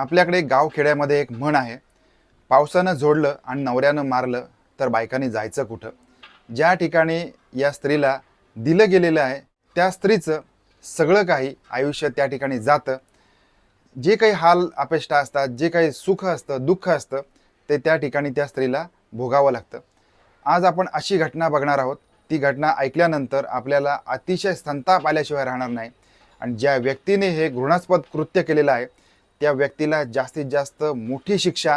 आपल्याकडे गावखेड्यामध्ये एक म्हण आहे पावसानं जोडलं आणि नवऱ्यानं मारलं तर बायकांनी जायचं कुठं? ज्या ठिकाणी या स्त्रीला दिलं गेलेलं आहे त्या स्त्रीचं सगळं काही आयुष्य त्या ठिकाणी जातं. जे काही हाल अपेष्टा असतात जे काही सुख असतं दुःख असतं ते त्या ठिकाणी त्या स्त्रीला भोगावं लागतं. आज आपण अशी घटना बघणार आहोत. ती घटना ऐकल्यानंतर आपल्याला अतिशय संताप आल्याशिवाय राहणार नाही. आणि ज्या व्यक्तीने हे घृणास्पद कृत्य केलेलं आहे त्या व्यक्तीला जास्तीत जास्त मोठी शिक्षा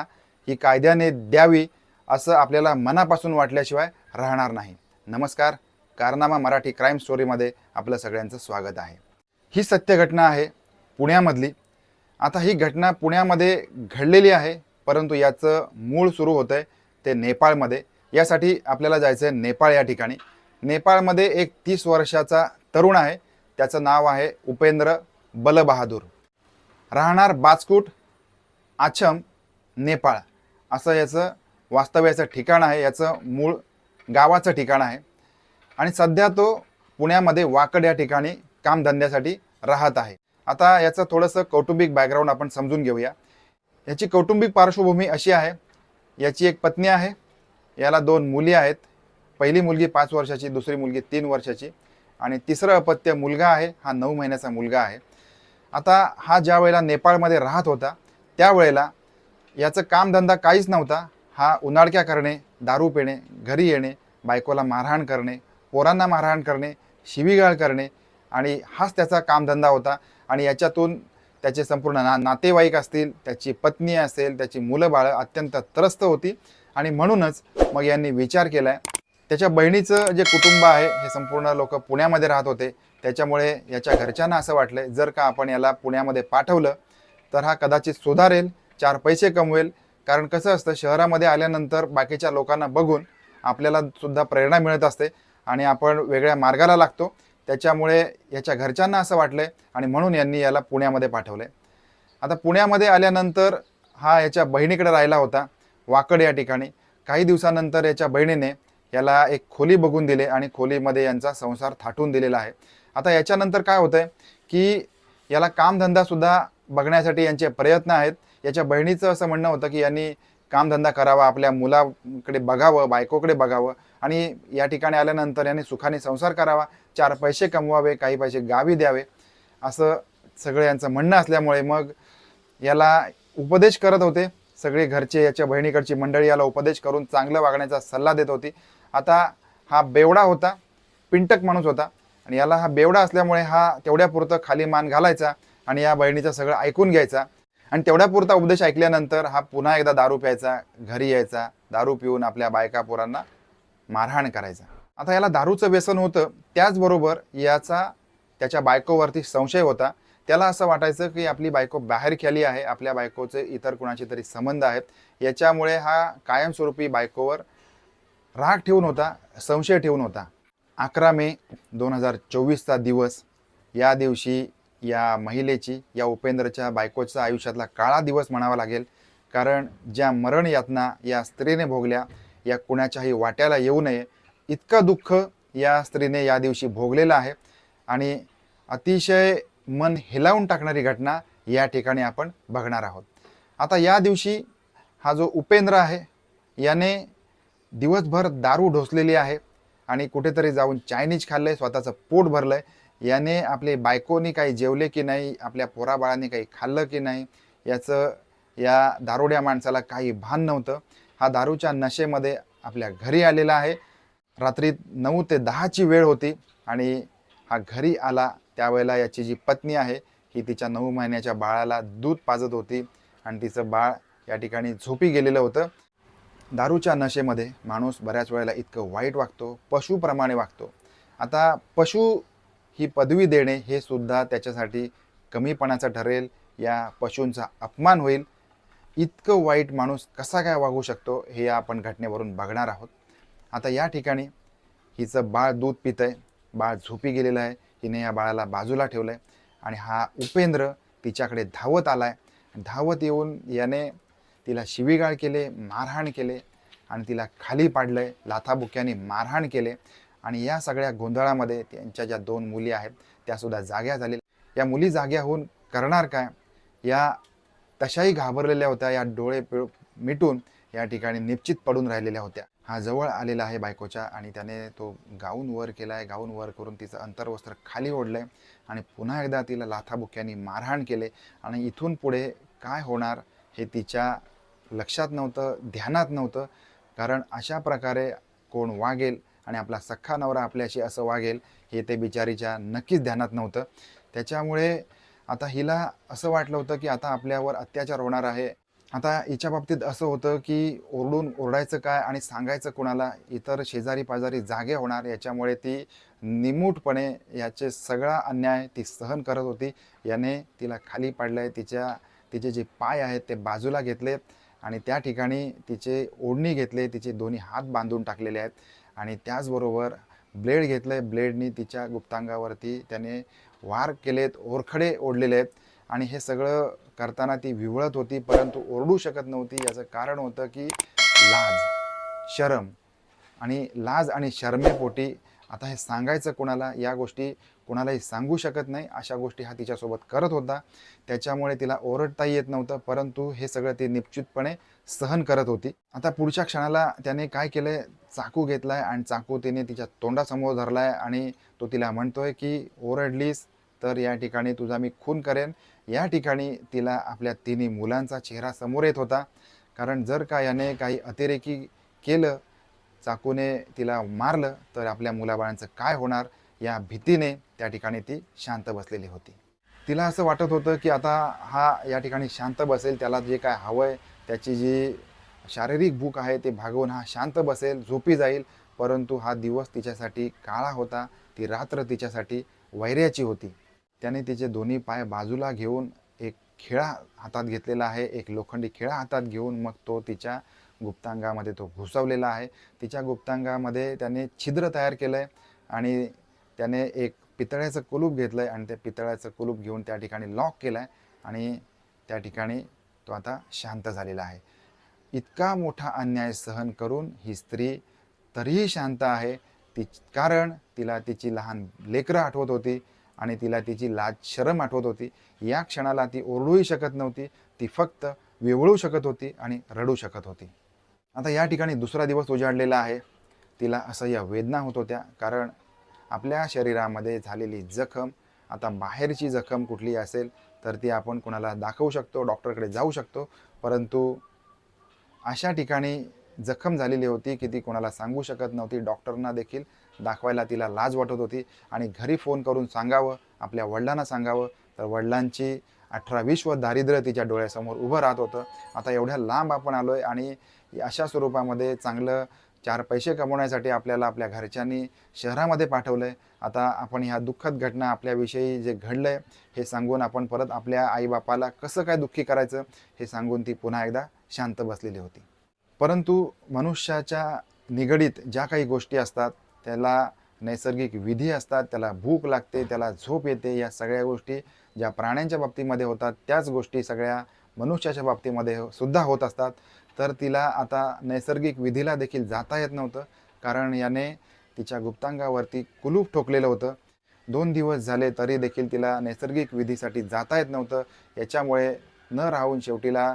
ही कायद्याने द्यावी असं आपल्याला मनापासून वाटल्याशिवाय राहणार नाही. नमस्कार कारनामा मराठी क्राईम स्टोरीमध्ये आपलं सगळ्यांचं स्वागत आहे. ही सत्य घटना आहे पुण्यामधली. आता ही घटना पुण्यामध्ये घडलेली आहे परंतु याचं मूळ सुरू होतं आहे ते नेपाळमध्ये. यासाठी आपल्याला जायचं आहे नेपाळ या ठिकाणी. नेपाळमध्ये एक तीस वर्षाचा तरुण आहे त्याचं नाव आहे उपेंद्र बलबहादूर. राहणार बाजकूट आछम नेपाळ. असं याचं वास्तव्याचं ठिकाण आहे. याचं मूळ गावाचं ठिकाण आहे. आणि सध्या तो पुण्यामध्ये वाकड या ठिकाणी कामधंद्यासाठी राहत आहे. आता याचं थोडंसं कौटुंबिक बॅकग्राऊंड आपण समजून घेऊया. याची कौटुंबिक पार्श्वभूमी अशी आहे. याची एक पत्नी आहे. याला दोन मुली आहेत. पहिली मुलगी पाच वर्षाची दुसरी मुलगी तीन वर्षाची. आणि तिसरं अपत्य मुलगा आहे. हा नऊ महिन्याचा मुलगा आहे. आता हा ज्या वेळेला नेपाळमध्ये राहत होता त्यावेळेला याचं कामधंदा काहीच नव्हता. हा उन्हाळक्या करणे दारू पिणे घरी येणे बायकोला मारहाण करणे पोरांना मारहाण करणे शिवीगाळ करणे आणि हाच त्याचा कामधंदा होता. आणि याच्यातून त्याचे संपूर्ण ना नातेवाईक असतील त्याची पत्नी असेल त्याची मुलं बाळं अत्यंत त्रस्त होती. आणि म्हणूनच मग यांनी विचार केला आहे त्याच्या बहिणीचं जे कुटुंब आहे हे संपूर्ण लोक पुण्यामध्ये राहत होते. त्याच्यामुळे याच्या घरच्यांना असं वाटलं जर का आपण याला पुण्यामध्ये पाठवलं तर हा कदाचित सुधारेल चार पैसे कमवेल. कारण कसं असतं शहरामध्ये आल्यानंतर बाकीच्या लोकांना बघून आपल्याला सुद्धा प्रेरणा मिळत असते आणि आपण वेगळ्या मार्गाला लागतो. त्याच्यामुळे याच्या घरच्यांना असं वाटलंय आणि म्हणून यांनी याला पुण्यामध्ये पाठवलंय. आता पुण्यामध्ये आल्यानंतर हा याच्या बहिणीकडे राहिला होता वाकड या ठिकाणी. काही दिवसानंतर याच्या बहिणीने याला एक खोली बघून दिले आणि खोलीमध्ये यांचा संसार थाटून दिलेला आहे. आता याच्यानंतर काय होतं आहे की याला कामधंदासुद्धा बघण्यासाठी यांचे प्रयत्न आहेत. याच्या बहिणीचं असं म्हणणं होतं की यांनी कामधंदा करावा आपल्या मुलाकडे बघावं बायकोकडे बघावं आणि या ठिकाणी आल्यानंतर यांनी सुखाने संसार करावा चार पैसे कमवावे काही पैसे गावी द्यावे असं सगळं यांचं म्हणणं असल्यामुळे मग याला उपदेश करत होते. सगळे घरचे याच्या बहिणीकडची मंडळी याला उपदेश करून चांगलं वागण्याचा सल्ला देत होती. आता हा बेवडा होता पिंटक माणूस होता आणि याला हा बेवडा असल्यामुळे हा तेवढ्यापुरतं खाली मान घालायचा आणि या बहिणीचं सगळं ऐकून घ्यायचा. आणि तेवढ्यापुरता उपदेश ऐकल्यानंतर हा पुन्हा एकदा दारू प्यायचा घरी यायचा दारू पिऊन आपल्या बायका पोरांना मारहाण करायचा. आता याला दारूचं व्यसन होतं त्याचबरोबर याचा त्याच्या बायकोवरती संशय होता. त्याला असं वाटायचं की आपली बायको बाहेर खेळली आहे आपल्या बायकोचे इतर कुणाचे तरी संबंध आहेत. याच्यामुळे हा कायमस्वरूपी बायकोवर राग ठेवून होता संशय ठेवून होता. अकरा मे दोन हजार चोवीसचा दिवस. या दिवशी या महिलेची या उपेंद्रच्या बायकोच्या आयुष्यातला काळा दिवस म्हणावा लागेल. कारण ज्या मरण यातना या स्त्रीने भोगल्या या कुणाच्याही वाट्याला येऊ नये. इतकं दुःख या स्त्रीने या दिवशी भोगलेलं आहे. आणि अतिशय मन हेलावून टाकणारी घटना या ठिकाणी आपण बघणार आहोत. आता या दिवशी हा जो उपेंद्र आहे याने दिवसभर दारू ढोसलेली आहे आणि कुठेतरी जाऊन चायनीज खाल्लं आहे स्वतःचं पोट भरलं आहे याने आपले बायकोनी काही जेवले की नाही आपल्या पोराबाळाने काही खाल्लं की नाही याचं या दारुड्या माणसाला काही भान नव्हतं. हा दारूच्या नशेमध्ये आपल्या घरी आलेला आहे. रात्री नऊ ते दहाची वेळ होती आणि हा घरी आला त्यावेळेला याची जी पत्नी आहे ही तिच्या नऊ महिन्याच्या बाळाला दूध पाजत होती आणि तिचं बाळ या ठिकाणी झोपी गेलेलं होतं. दारूच्या नशेमध्ये माणूस बऱ्याच वेळेला इतकं वाईट वागतो पशुप्रमाणे वागतो. आता पशु ही पदवी देणे हे सुद्धा त्याच्यासाठी कमीपणाचं ठरेल या पशूंचा अपमान होईल. इतकं वाईट माणूस कसा काय वागू शकतो हे आपण घटनेवरून बघणार आहोत. आता या ठिकाणी हिचं बाळ दूध पितं आहे बाळ झोपी गेलेलं आहे हिने या बाळाला बाजूला ठेवलं आहे आणि हा उपेंद्र तिच्याकडे धावत आला आहे धावत येऊन याने तिला शिवीगाळ केले मारहाण केले आणि तिला खाली पाडलं आहे लाथाबुक्याने मारहाण केले आणि या सगळ्या गोंधळामध्ये त्यांच्या ज्या दोन मुली आहेत त्यासुद्धा जाग्या झालेल्या या मुली जाग्या होऊन करणार काय? या तशाही घाबरलेल्या होत्या या डोळे पिळ मिटून या ठिकाणी निश्चित पडून राहिलेल्या होत्या. हा जवळ आलेला आहे बायकोच्या आणि त्याने तो गाऊन वर केला आहे गाऊन वर करून तिचं अंतर्वस्त्र खाली ओढलं आहे आणि पुन्हा एकदा तिला लाथाबुक्यांनी मारहाण केले आणि इथून पुढे काय होणार हे तिच्या लक्षात नव्हतं ध्यानात नव्हतं. कारण अशा प्रकारे कोण वागेल आणि आपला सख्खा नवरा आपल्याशी असं वागेल हे ते बिचारीच्या नक्कीच ध्यानात नव्हतं. त्याच्यामुळे आता हिला असं वाटलं होतं की आता आपल्यावर अत्याचार होणार आहे. आता हिच्या बाबतीत असं होतं की ओरडून ओरडायचं काय आणि सांगायचं कुणाला? इतर शेजारी पाजारी जागे होणार याच्यामुळे ती निमूटपणे याचे सगळा अन्याय ती सहन करत होती. याने तिला खाली पाडलंय तिच्या तिचे जे पाय आहेत ते बाजूला घेतले आणि त्या ठिकाणी तिचे ओढणी घेतले तिचे दोन्ही हात बांधून टाकलेले आहेत आणि त्याचबरोबर ब्लेड घेतलं आहे ब्लेडनी तिच्या गुप्तांगावरती त्याने वार केलेत ओरखडे ओढलेले आहेत आणि हे सगळं करताना ती विवळत होती परंतु ओरडू शकत नव्हती. याचं कारण होतं की लाज शरम आणि लाज आणि शरमेपोटी आता हे सांगायचं कोणाला या गोष्टी कोणालाही सांगू शकत नाही. अशा गोष्टी हा तिच्यासोबत करत होता. त्याच्यामुळे तिला ओरडताही येत नव्हतं परंतु हे सगळं ती निश्चितपणे सहन करत होती. आता पुढच्या क्षणाला त्याने काय केलंय? चाकू घेतलाय आणि चाकू तिने तिच्या तोंडासमोर धरलाय आणि तो तिला म्हणतोय की ओरडलीस तर या ठिकाणी तुझा मी खून करेन. या ठिकाणी तिला आपल्या तिन्ही मुलांचा चेहरा समोर येत होता. कारण जर का याने काही अतिरेकी केलं चाकूने तिला मारलं तर आपल्या मुलाबाळांचं काय होणार या भीतीने त्या ठिकाणी ती शांत बसलेली होती. तिला असं वाटत होतं की आता हा या ठिकाणी शांत बसेल त्याला जे काय हवं आहे त्याची जी शारीरिक भूक आहे ते भागवून हा शांत बसेल झोपी जाईल. परंतु हा दिवस तिच्यासाठी काळा होता ती रात्र तिच्यासाठी वैर्याची होती. त्याने तिचे दोन्ही पाय बाजूला घेऊन एक खिळा हातात घेतलेला आहे एक लोखंडी खिळा हातात घेऊन मग तो तिच्या गुप्तांगामध्ये तो घुसवलेला आहे. तिच्या गुप्तांगामध्ये त्याने छिद्र तयार केलं आहे आणि त्याने एक पितळ्याचं कुलूप घेतलं आहे आणि त्या पितळ्याचं कुलूप घेऊन त्या ठिकाणी लॉक केलं आहे आणि त्या ठिकाणी तो आता शांत झालेला आहे. इतका मोठा अन्याय सहन करून ही स्त्री तरीही शांत आहे. ती कारण तिला तिची लहान लेकरं आठवत होती आणि तिला तिची लाज शरम आठवत होती. या क्षणाला ती ओरडूही शकत नव्हती. ती फक्त विवळू शकत होती आणि रडू शकत होती. आता या ठिकाणी दुसरा दिवस उजाडलेला आहे. तिला असह्य वेदना होत होत्या. कारण आपल्या शरीरामध्ये झालेली जखम आता बाहेरची जखम कुठली असेल तर ती आपण कुणाला दाखवू शकतो डॉक्टरकडे जाऊ शकतो. परंतु अशा ठिकाणी जखम झालेली होती की ती कोणाला सांगू शकत नव्हती. डॉक्टरना देखील दाखवायला तिला लाज वाटत होती. आणि घरी फोन करून सांगावं आपल्या वडिलांना सांगावं तर वडिलांची अठरा विश्व दारिद्र्य तिच्या डोळ्यासमोर उभं राहत होतं. आता एवढ्या लांब आपण आलो आहे आणि अशा स्वरूपामध्ये चांगलं चार पैसे कमवण्यासाठी आपल्याला आपल्या घरच्यांनी शहरामध्ये पाठवलं आहे आता आपण ह्या दुःखद घटना आपल्याविषयी जे घडलं आहे हे सांगून आपण परत आपल्या आईबापाला कसं काय दुःखी करायचं हे सांगून ती पुन्हा एकदा शांत बसलेली होती. परंतु मनुष्याच्या निगडीत ज्या काही गोष्टी असतात त्याला नैसर्गिक विधी असतात त्याला भूक लागते त्याला झोप येते या सगळ्या गोष्टी ज्या प्राण्यांच्या बाबतीमध्ये होतात त्याच गोष्टी सगळ्या मनुष्याच्या बाबतीमध्ये सुद्धा होत असतात. तर तिला आता नैसर्गिक विधीला देखील जाता येत नव्हतं कारण याने तिच्या गुप्तांगावरती कुलूप ठोकलेलं होतं. दोन दिवस झाले तरी देखील तिला नैसर्गिक विधीसाठी जाता येत नव्हतं. याच्यामुळे न राहून शेवटीला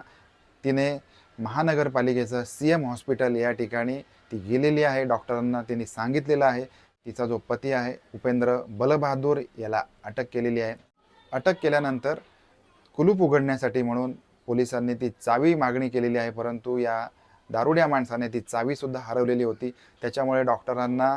तिने महानगरपालिकेचं सी एम हॉस्पिटल या ठिकाणी ती गेलेली आहे. डॉक्टरांना तिने सांगितलेलं आहे. तिचा जो पती आहे उपेंद्र बलबहादूर याला अटक केलेली आहे. अटक केल्यानंतर कुलूप उघडण्यासाठी म्हणून पोलिसांनी ती चावी मागणी केलेली आहे परंतु या दारुड्या माणसाने ती चावीसुद्धा हरवलेली होती. त्याच्यामुळे डॉक्टरांना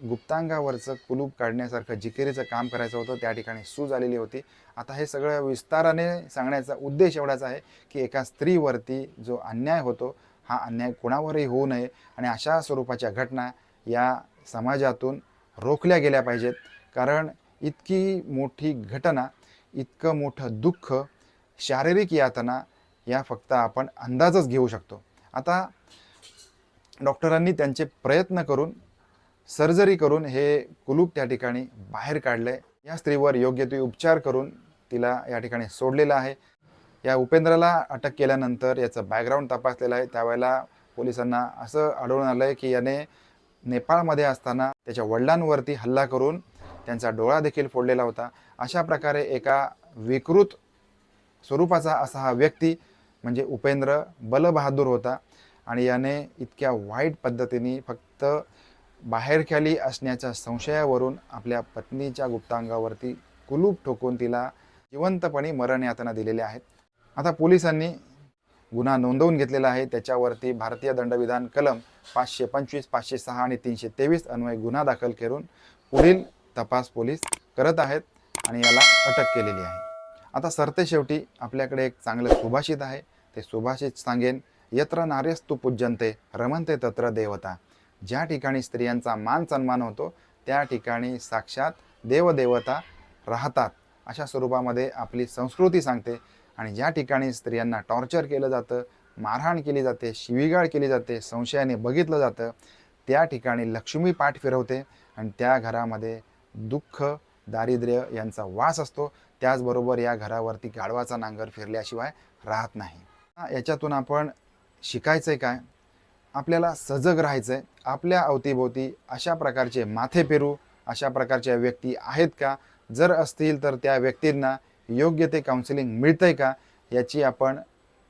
गुप्तांगावरचं कुलूप काढण्यासारखं जिकिरीचं काम करायचं होतं. त्या ठिकाणी सूज आलेली होती. आता हे सगळं विस्ताराने सांगण्याचा उद्देश एवढाच आहे की एका स्त्रीवरती जो अन्याय होतो हा अन्याय कोणावरही होऊ नये आणि अशा स्वरूपाच्या घटना या समाजातून रोखल्या गेल्या पाहिजेत. कारण इतकी मोठी घटना इतकं मोठं दुःख शारीरिक यातना या फक्त आपण अंदाजच घेऊ शकतो. आता डॉक्टरांनी त्यांचे प्रयत्न करून सर्जरी करून हे कुलूप त्या ठिकाणी बाहेर काढलं आहे या स्त्रीवर योग्य ते उपचार करून तिला या ठिकाणी सोडलेलं आहे. या उपेंद्राला अटक केल्यानंतर याचं बॅकग्राऊंड तपासलेलं आहे. त्यावेळेला पोलिसांना असं आढळून आलं आहे की याने नेपाळमध्ये असताना त्याच्या वडिलांवरती हल्ला करून त्यांचा डोळा देखील फोडलेला होता. अशा प्रकारे एका विकृत स्वरूपाचा असा हा व्यक्ती म्हणजे उपेंद्र बलबहादूर होता. आणि याने इतक्या वाईट पद्धतीने फक्त बाहेरख्याली असण्याच्या संशयावरून आपल्या पत्नीच्या गुप्तांगावरती कुलूप ठोकून तिला जिवंतपणे मरण यातना दिलेल्या आहेत. आता पोलिसांनी गुन्हा नोंदवून घेतलेला आहे. त्याच्यावरती भारतीय दंडविधान कलम पाचशे पंचवीस पाचशे सहा आणि तीनशे तेवीस अन्वय गुन्हा दाखल करून पुढील तपास पोलीस करत आहेत आणि याला अटक केलेली आहे. आता सरते शेवटी आपल्याकडे एक चांगलं सुभाषित आहे. ते सुभाषित सांगेन यत्र नार्यस्तु पूज्यंते रमंते तत्र देवता. ज्या ठिकाणी स्त्रियांचा मान सन्मान होतो त्या ठिकाणी साक्षात देवदेवता राहतात. अशा स्वरूपामध्ये आपली संस्कृती सांगते. आणि ज्या ठिकाणी स्त्रियांना टॉर्चर केलं जातं मारहाण केली जाते शिवीगाळ केली जाते संशयाने बघितलं जातं त्या ठिकाणी लक्ष्मी पाठ फिरवते. आणि त्या घरामध्ये दुःख दारिद्र्य यांचा वास असतो. त्याचबरोबर या घरावरती गाढवाचा नांगर फिरल्याशिवाय राहत नाही. याच्यातून आपण शिकायचं आहे काय? आपल्याला सजग राहायचं आहे आपल्या अवतीभोवती अशा प्रकारचे माथे पेरू अशा प्रकारच्या व्यक्ती आहेत का? जर असतील तर त्या व्यक्तींना योग्य ते काउन्सिलिंग मिळतंय का? याची आपण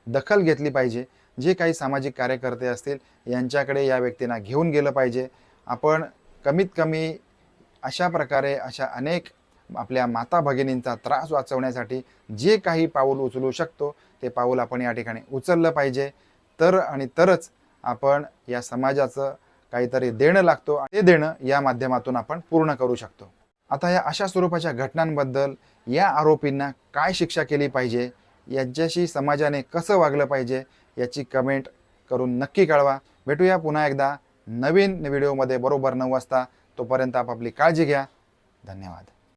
दखल घेतली पाहिजे. जे काही सामाजिक कार्यकर्ते असतील यांच्याकडे या व्यक्तींना घेऊन गेलं पाहिजे. आपण कमीत कमी अशा प्रकारे अशा अनेक आपल्या माता भगिनींचा त्रास वाचवण्यासाठी जे काही पाऊल उचलू शकतो ते पाऊल आपण या ठिकाणी उचललं पाहिजे. तर आणि तरच आपण या समाजाचं काहीतरी देणं लागतो ते देणं या माध्यमातून आपण पूर्ण करू शकतो. आता या अशा स्वरूपाच्या घटनांबद्दल या आरोपींना काय शिक्षा केली पाहिजे यांच्याशी समाजाने कसं वागलं पाहिजे याची कमेंट करून नक्की कळवा. भेटूया पुन्हा एकदा नवीन व्हिडिओमध्ये. बरोबर नऊ वाजता. तोपर्यंत आपापली काळजी घ्या. धन्यवाद.